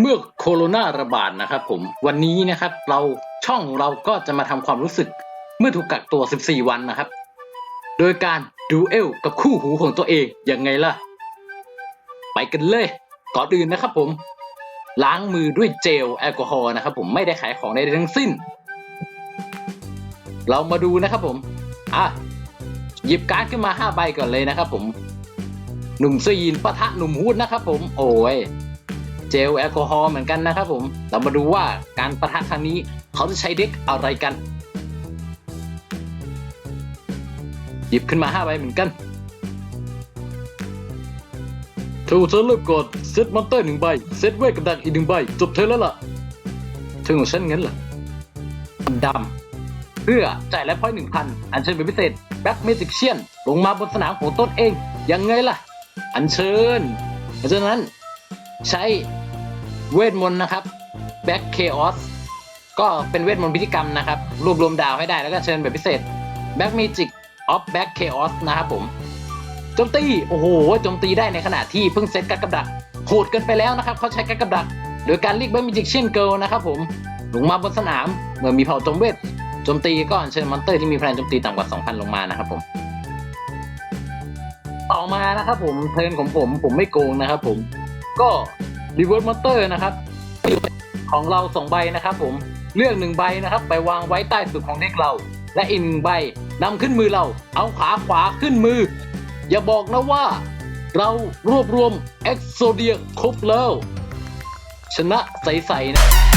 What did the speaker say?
เมื่อโคโรนาระบาดนะครับผมวันนี้นะครับเราช่องเราก็จะมาทำความรู้สึก เมื่อถูกกักตัว 14 วันนะครับ โดยการดูเอลกับคู่หูของตัวเองยังไงล่ะ ไปกันเลยก่อนอื่นนะครับผมล้างมือด้วยเจลแอลกอฮอล์นะครับผมไม่ได้ขายของใดทั้งสิ้น เรามาดูนะครับผมอะหยิบการ์ดขึ้นมา 5 ใบก่อนเลยนะครับผมหนุ่มเสื้อยีนปะทะหนุ่มฮูดนะครับผม โอ้ย เจลแอลกอฮอล์เหมือนกันนะครับผม เรามาดูว่าการประทะครั้งนี้ เขาจะใช้เด็กอะไรกัน หยิบขึ้นมา5ใบเหมือนกันถูกฉันเริ่มก่อนเซตมอนเตอร์หนึ่งใบ เซตเวทกับดักอีกหนึ่งใบ จบเธอแล้วล่ะถึงของฉันงั้นเหรอดำเพื่อจ่ายและพอยหนึ่งพันอันเชิญเป็นพิเศษแบ็กเมจิกเชียนลงมาบนสนามของตนเอง ยังไงล่ะ อันเชิญเพราะฉะนั้นใช้ เวทมนต์นะครับแบ็กเคออสก็เป็นเวทมนต์พิธีกรรมนะครับ รวบรวมดาวให้ได้แล้วก็เชิญแบบพิเศษแบ็กเมจิกออฟแบ็กเคออสนะครับผมโจมตี โอ้โหโจมตีได้ในขณะที่เพิ่งเซตกัดกับดักโหดเกินไปแล้วนะครับ เขาใช้กัดกับดัก โดยการเรียกแบ็กเมจิกเชียนเกิลนะครับผมลงมาบนสนามเมื่อมีเผ่าจมเวทโจมตีก็อัญเชิญมอนเตอร์ที่มีพลังโจมตีต่ำกว่า 2,000 ลงมานะครับผม ต่อมานะครับผมเทิร์นของผมผมไม่โกงนะครับผมก็ รีเวิร์สมอเตอร์นะครับของเราสองใบนะครับผมเลือกหนึ่งใบนะครับ ไปวางไว้ใต้สุดของเด็กเรา และอีกหนึ่งใบนำขึ้นมือเรา เอาขาขวาขึ้นมือ อย่าบอกนะว่า เรารวบรวมเอ็กโซเดียครบแล้ว ชนะใสๆนะ